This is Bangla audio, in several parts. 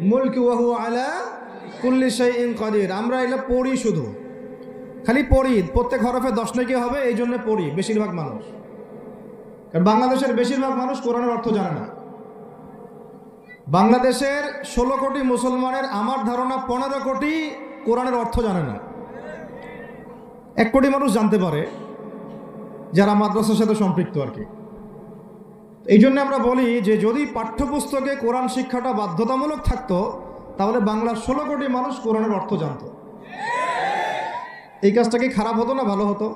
মুলকু ওয়া হুয়া আলা আমরা এগুলো পড়ি শুধু। খালি পড়ি। প্রত্যেক হরফে দশ নাকি হবে? এই জন্য পড়ি, বেশিরভাগ মানুষ। কারণ বাংলাদেশের বেশিরভাগ মানুষ কোরআনের অর্থ জানে না। বাংলাদেশের ষোলো কোটি মুসলমানের আমার ধারণা পনেরো কোটি কোরআনের অর্থ জানে না। এক কোটি মানুষ জানতে পারে, যারা মাদ্রাসার সাথে সম্পৃক্ত আর কি। এই জন্য আমরা বলি যে যদি পাঠ্যপুস্তকে কোরআন শিক্ষাটা বাধ্যতামূলক থাকতো, তাহলে বাংলার ষোলো কোটি মানুষ কোরআনের অর্থ জানতো। এই কাজটা কি খারাপ হতো না ভালো হতো?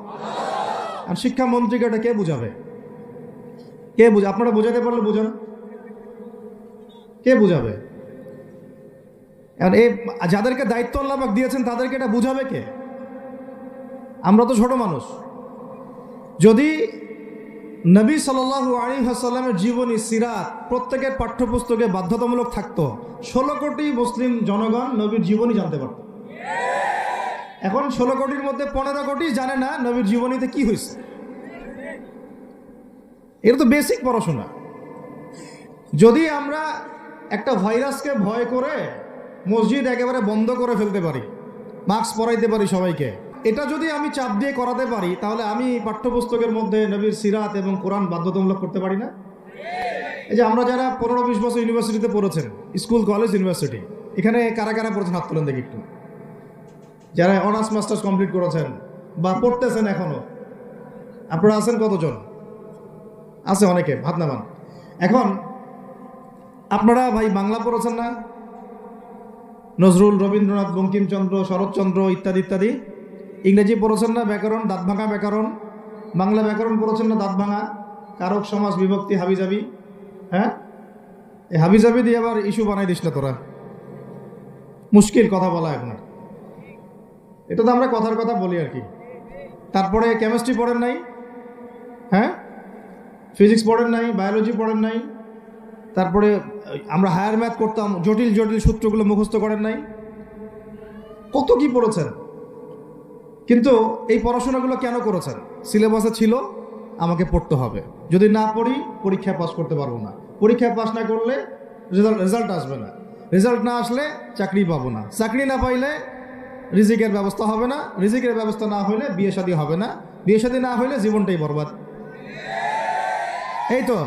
আর শিক্ষামন্ত্রীকে এটা কে বুঝাবে? কে বুঝে, আপনারা বোঝাতে পারলে বুঝান। কে বুঝাবে? এখন এই যাদেরকে দায়িত্ব আল্লাহ পাক দিয়েছেন, তাদেরকে এটা বুঝাবে কে? আমরা তো ছোট মানুষ। যদি নবী সাল্লাল্লাহু আলী হাসাল্লামের জীবনী, সিরাত প্রত্যেকের পাঠ্যপুস্তকে বাধ্যতামূলক থাকতো। ষোলো কোটি মুসলিম জনগণ নবীর জীবনী জানতে পারত। এখন ষোলো কোটির মধ্যে পনেরো কোটি জানে না নবীর জীবনীতে কি হয়েছে। এটা তো বেসিক পড়াশোনা। যদি আমরা একটা ভাইরাসকে ভয় করে মসজিদ একেবারে বন্ধ করে ফেলতে পারি, মাস্ক পরাইতে পারি সবাইকে এটা যদি আমি চাপ দিয়ে করাতে পারি, তাহলে আমি পাঠ্যপুস্তকের মধ্যে নবীর সিরাত এবং কোরআন বাধ্যতামূলক করতে পারি না? এই যে আমরা যারা পনেরো বিশ বছর ইউনিভার্সিটিতে পড়েছেন, স্কুল, কলেজ, ইউনিভার্সিটি, এখানে কারা কারা পড়েছেন? হাত তোলেন দেখি একটু। যারা অনার্স, মাস্টার্স কমপ্লিট করেছেন বা পড়তেছেন এখনও আপনারা আছেন কতজন? আছে অনেকে, হাত নামান। এখন, আপনারা ভাই বাংলা পড়েছেন না? নজরুল, রবীন্দ্রনাথ, বঙ্কিমচন্দ্র, শরৎচন্দ্র ইত্যাদি ইত্যাদি। ইংরেজি পড়েছেন না, ব্যাকরণ, দাঁত ভাঙা ব্যাকরণ, বাংলা ব্যাকরণ পড়েছেন না, দাঁত ভাঙা, কারক, সমাজ, বিভক্তি, হাবিজাবি হ্যাঁ? এই হাবিজাবি দিয়ে আবার ইস্যু বানাই দিস না তোরা। মুশকিল কথা বলা এখন। এটা তো আমরা কথার কথা বলি আর কি। তারপরে কেমিস্ট্রি পড়েন নাই হ্যাঁ? ফিজিক্স পড়েন নাই বায়োলজি পড়েন নাই, তারপরে আমরা হায়ার ম্যাথ করতাম, জটিল জটিল সূত্রগুলো মুখস্থ করেন নাই। কত কি পড়েছেন? কিন্তু এই পড়াশোনাগুলো কেন করেছেন? সিলেবাসে ছিল, আমাকে পড়তে হবে। যদি না পড়ি, পরীক্ষায় পাস করতে পারব না। পরীক্ষায় পাস না করলে রেজাল্ট রেজাল্ট আসবে না। রেজাল্ট না আসলে চাকরি পাবো না। চাকরি না পাইলে রিজিকের ব্যবস্থা হবে না। রিজিকের ব্যবস্থা না হলে বিয়ে শাদী হবে না। বিয়ে শাদী না হলে জীবনটাই বরবাদ। এই তো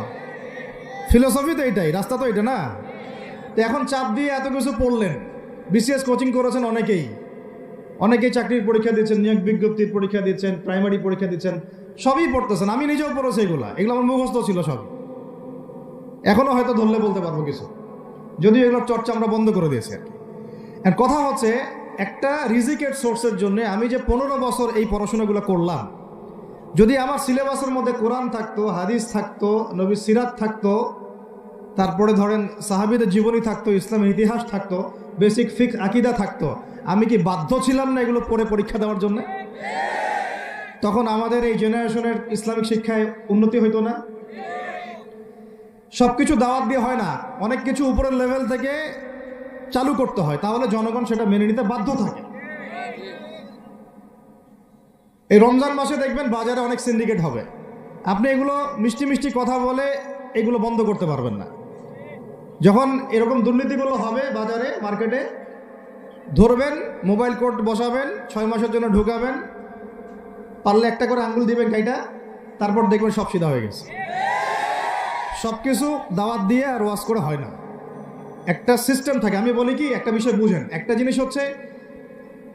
ফিলোসফি তো এইটাই রাস্তা তো এটা না? তো এখন চাপ দিয়ে এত কিছু পড়লেন। বিসিএস কোচিং করেছেন অনেকেই। অনেকেই চাকরির পরীক্ষা দিচ্ছেন, নিয়োগ বিজ্ঞপ্তির পরীক্ষা দিচ্ছেন প্রাইমারি পরীক্ষা দিচ্ছেন, সবই পড়তেছেন। আমি নিজেও পড়েছি এগুলা। এগুলো আমার মুখস্থ ছিল সব। এখনও হয়তো ধরলে বলতে পারব কিছু। যদিও এগুলোর চর্চা আমরা বন্ধ করে দিয়েছি আর কি। আর কথা হচ্ছে, একটা রিজিকেট সোর্সের জন্য আমি যে পনেরো বছর এই পড়াশোনাগুলো করলাম, যদি আমার সিলেবাসের মধ্যে কোরআন থাকতো, হাদিস থাকতো নবী সিরাত থাকতো, তারপরে ধরেন সাহাবিদের জীবনী থাকতো, ইসলামের ইতিহাস থাকতো বেসিক ফিক্স আকিদা থাকতো। আমি কি বাধ্য ছিলাম না এগুলো পড়ে পরীক্ষা দেওয়ার জন্য? তখন আমাদের এই জেনারেশনের ইসলামিক শিক্ষায় উন্নতি হইতো না। সব কিছু দাওয়াত দিয়ে হয় না। অনেক কিছু উপরের লেভেল থেকে চালু করতে হয়। তাহলে জনগণ সেটা মেনে নিতে বাধ্য থাকে। এই রমজান মাসে দেখবেন বাজারে অনেক সিন্ডিকেট হবে। আপনি এগুলো মিষ্টি মিষ্টি কথা বলে এগুলো বন্ধ করতে পারবেন না। যখন এরকম দুর্নীতিগুলো হবে বাজারে, মার্কেটে, ধরবেন, মোবাইল কোড বসাবেন, ছয় মাসের জন্য ঢুকাবেন, পারলে একটা করে আঙ্গুল দিবেন গাইটা, তারপর দেখবেন সব সিধা হয়ে গেছে। সব কিছু দাওয়াত দিয়ে আর ওয়াশ করে হয় না। একটা সিস্টেম থাকে, আমি বলি কি, একটা বিষয় বুঝেন। একটা জিনিস হচ্ছে,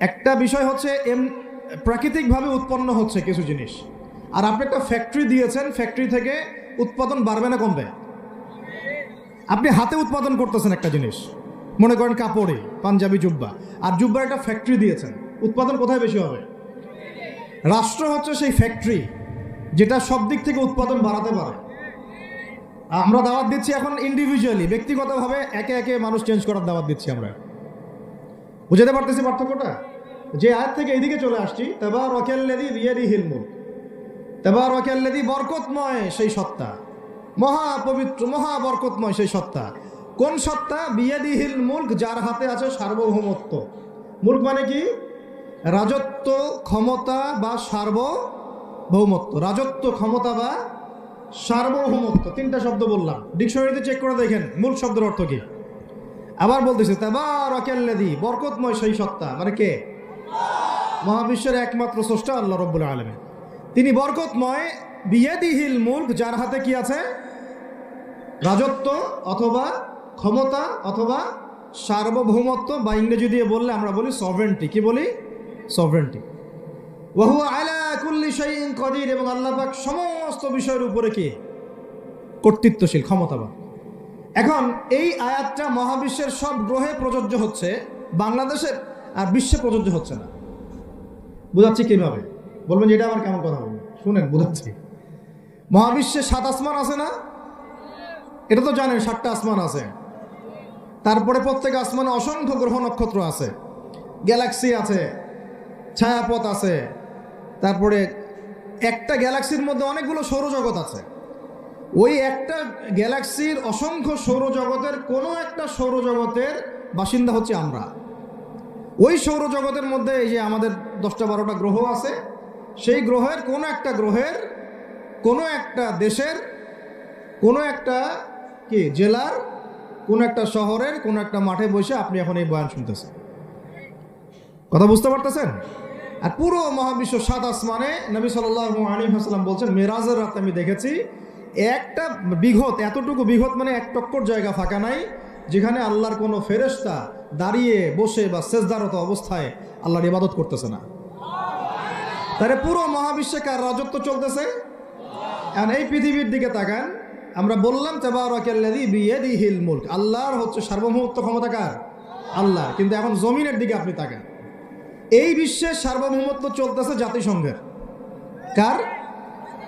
একটা বিষয় হচ্ছে এম, প্রাকৃতিকভাবে উৎপন্ন হচ্ছে কিছু জিনিস। আর আপনি একটা ফ্যাক্টরি দিয়েছেন ফ্যাক্টরি থেকে উৎপাদন বাড়বে না কমবে। আপনি হাতে উৎপাদন করতেছেন একটা জিনিস। মনে করেন কাপড়ে, পাঞ্জাবি জুব্বা। আর জুব্বার একটা ফ্যাক্টরি দিয়েছেন। উৎপাদন কোথায় বেশি হবে? রাষ্ট্র হচ্ছে সেই ফ্যাক্টরি যেটা সব দিক থেকে উৎপাদন বাড়াতে পারে। আমরা দাওয়াত দিচ্ছি এখন ইন্ডিভিজুয়ালি ব্যক্তিগতভাবে একে একে মানুষ চেঞ্জ করার দাওয়াত দিচ্ছি আমরা। বুঝাতে পারতেছি পার্থক্যটা? যে আয়াত থেকে এইদিকে চলে আসছি তেবার ওয়াকাল্লাদি বিয়াদি হিলমুল তেবার ওয়াকাল্লাদি বরকতময় সেই সত্তা। মহা পবিত্র মহা বরকতময় সেই সত্তা। কোন সত্তা? বিয়াদি হিল মুল্ক, যার হাতে আছে সার্বভৌমত্ব। মুল্ক মানে কি? রাজত্ব, ক্ষমতা বা সার্বভৌমত্ব। রাজত্ব, ক্ষমতা বা সার্বভৌমত্ব। তিনটা শব্দ বললাম। ডিকশনারিতে চেক করে দেখেন মূল শব্দের অর্থ কি? আবার বলতেছে তাবার অকেল্লাদি বরকতময় সেই সত্তা। মানে কে? মহাবিশ্বের একমাত্র স্রষ্টা আল্লাহ রব্বুল আলমী তিনি বরকতময়, বিয়েদিহিল মুল্ক, যার হাতে কি আছে? রাজত্ব অথবা ক্ষমতা অথবা সার্বভৌমত্ব বা ইংরেজি দিয়ে বললে আমরা বলি সভরেন্টি কি বলি? সভরেন্টি ওহু আলা কুল্লি শাইইন কদির এবং আল্লাহ পাক সমস্ত বিষয়ের উপরে কি? কর্তৃত্বশীল, ক্ষমতাবান। এখন এই আয়াতটা মহাবিশ্বের সব গ্রহে প্রযোজ্য হচ্ছে, বাংলাদেশের আর বিশ্বে প্রযোজ্য হচ্ছে না। বুঝাচ্ছি কীভাবে? বলবেন যে এটা আমার কেমন কথা বলবেন শুনেন, বুঝাচ্ছি। মহাবিশ্বে সাত আসমান আছে না? এটা তো জানেন, সাতটা আসমান আছে। তারপরে প্রত্যেক আসমানে অসংখ্য গ্রহ নক্ষত্র আছে। গ্যালাক্সি আছে, ছায়াপথ আছে, তারপরে একটা গ্যালাক্সির মধ্যে অনেকগুলো সৌরজগৎ আছে। ওই একটা গ্যালাক্সির অসংখ্য সৌরজগতের কোনো একটা সৌরজগতের বাসিন্দা হচ্ছে আমরা। ওই সৌরজগতের মধ্যে এই যে আমাদের দশটা বারোটা গ্রহ আছে, সেই গ্রহের কোনো একটা গ্রহের কোনো একটা দেশের কোনো একটা কি, জেলার কোন একটা শহরের কোনো একটা মাঠে বসে আপনি এখন এই বয়ান শুনতেছেন? কথা বুঝতে পারতেছেন? আর পুরো মহাবিশ্ব সাত আসমানে নবী সাল্লাহ আলী হাসলাম বলছেন, মেরাজের রাতে আমি দেখেছি, একটা বিঘত, এতটুকু বিঘত মানে এক টক্কর জায়গা ফাঁকা নাই, যেখানে আল্লাহর কোনো ফেরেস্তা দাঁড়িয়ে বসে বা সেজদারত অবস্থায় আল্লাহর ইবাদত করতেছে না। তাহলে পুরো মহাবিশ্বে কার রাজত্ব চলতেছে? এই পৃথিবীর দিকে তাকান আমরা বললাম তেবারকাল্লাদি বিয়েদি হিল মুল্ক। আল্লাহর হচ্ছে সার্বভৌমত্ব ক্ষমতা কার? আল্লাহ। কিন্তু এখন জমিনের দিকে আপনি তাকান। এই বিশ্বের সার্বভৌমত্ব চলতেছে জাতিসংঘের। কার?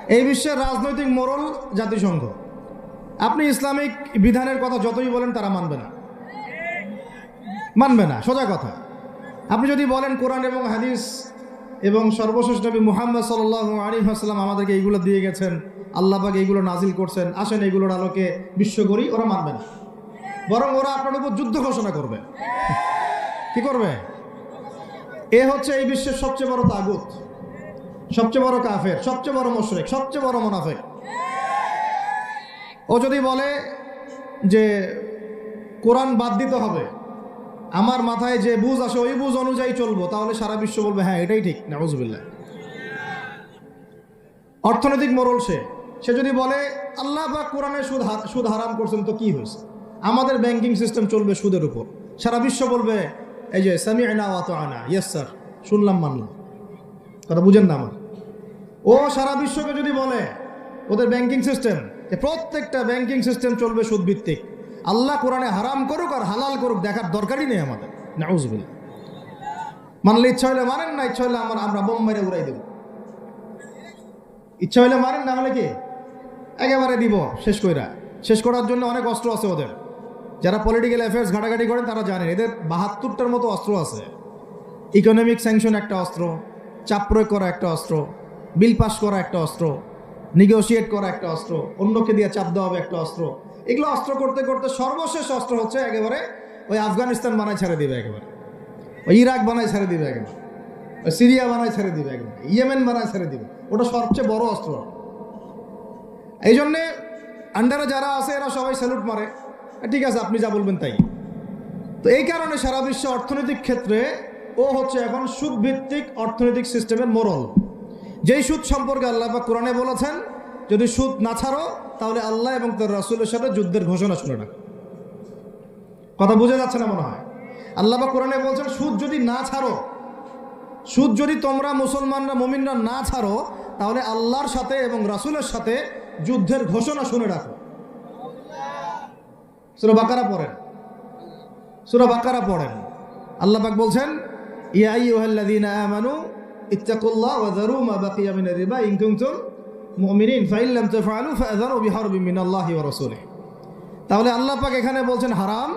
এই বিশ্বের রাজনৈতিক মোরল জাতিসংঘ। আপনি ইসলামিক বিধানের কথা যতই বলেন, তারা মানবে না। মানবে না, সোজা কথা। আপনি যদি বলেন, কোরআন এবং হাদিস এবং সর্বশেষ নবী মুহাম্মদ সাল আলী আমাদেরকে এইগুলো দিয়ে গেছেন আল্লাহবাগ এইগুলো নাজিল করছেন, আসেন এইগুলোর আলোকে বিশ্ব করি ওরা মানবে না। বরং ওরা আপনার উপর যুদ্ধ ঘোষণা করবে। কি করবে? এ হচ্ছে এই বিশ্বের সবচেয়ে বড় তাগুত, সবচেয়ে বড় কাফের, সবচেয়ে বড় মোশরেক, সবচেয়ে বড় মোনাফেক। ও যদি বলে যে কোরআন বাদ দিতে হবে, আমার মাথায় যে বুঝ আসে ওই বুঝ অনুযায়ী চলবো, তাহলে সারা বিশ্ব বলবে হ্যাঁ এটাই ঠিক নাউজবিল্লা অর্থনৈতিক মোরল সে। সে যদি বলে, আল্লাহ বা কোরআনে সুদ সুদ হারাম করছেন, তো কি হয়েছে? আমাদের ব্যাংকিং সিস্টেম চলবে সুদের উপর। সারা বিশ্ব বলবে, এই যে সামি আনা ওয়াত আনা ইয়েস স্যার শুনলাম, মানলাম। কথা বুঝেন না আমার? ও সারা বিশ্বকে যদি বলে, ওদের ব্যাংকিং সিস্টেম যে প্রত্যেকটা ব্যাংকিং সিস্টেম চলবে সুদ সুদভিত্তিক। আল্লাহ কোরআনে হারাম করুক আর হালাল করুক দেখার দরকারই নেই আমাদের। নাউজবিল মানলে ইচ্ছা হলে মানেন না ইচ্ছা হলে আমার, আমরা বোম মেরে উড়াই দেব। ইচ্ছা হলে মারেন, না হলে কি? একেবারে দিব, শেষ কইরা। শেষ করার জন্য অনেক অস্ত্র আছে ওদের। যারা পলিটিক্যাল অ্যাফেয়ার্স ঘাটাঘাটি করেন তারা জানেন, এদের বাহাত্তরটার মতো অস্ত্র আছে। ইকোনমিক স্যাংশন একটা অস্ত্র, চাপ প্রয়োগ করা একটা অস্ত্র বিল পাস করা একটা অস্ত্র নিগোসিয়েট করা একটা অস্ত্র, অন্যকে দিয়ে চাপ দেওয়া হবে একটা অস্ত্র। এগুলো অস্ত্র করতে করতে সর্বশেষ অস্ত্র হচ্ছে একেবারে ওই আফগানিস্তান বানায় ছেড়ে দিবে একেবারে। ওই ইরাক বানায় ছেড়ে দিবে একেবারে। ওই সিরিয়া বানায় ছেড়ে দিবে একেবারে। ইয়েমেন বানায় ছেড়ে দিবে। ওটা সবচেয়ে বড় অস্ত্র। এই জন্যে আন্ডারে যারা আছে, এরা সবাই স্যালুট মারে। ঠিক আছে, আপনি যা বলবেন তাই। তো এই কারণে সারা বিশ্ব অর্থনৈতিক ক্ষেত্রে ও হচ্ছে এখন সুদভিত্তিক অর্থনৈতিক সিস্টেমের মোরল যেই সুদ সম্পর্কে আল্লাহ বা কোরআনে বলেছেন, যদি সুদ না ছাড়ো, তাহলে আল্লাহ এবং তার রাসুলের সাথে যুদ্ধের ঘোষণা শুনে না কথা বোঝা যাচ্ছে না মনে হয়? আল্লাহ বা কোরআনে বলছেন, সুদ যদি না ছাড়ো, সুদ যদি তোমরা মুসলমানরা, মমিনরা না ছাড়ো, তাহলে আল্লাহর সাথে এবং রাসুলের সাথে যুদ্ধের ঘোষণা শুনে রাখো। সুরা বাকারা পড়েন। সুরা বাকারা পড়েন। আল্লাহ পাক বলছেন, ইয়া আইয়ুহাল্লাযীনা আমানু ইত্তাকুল্লাহ ওয়া যারু মা বাকিয়া মিনার রিবা ইন কুনতুম মুমিনিন, ফাইন লাম তাফআলু ফাআযানু বিহারবিন মিনাল্লাহি ওয়া রাসূলিহি। তাহলে আল্লাহ পাক এখানে বলছেন হারাম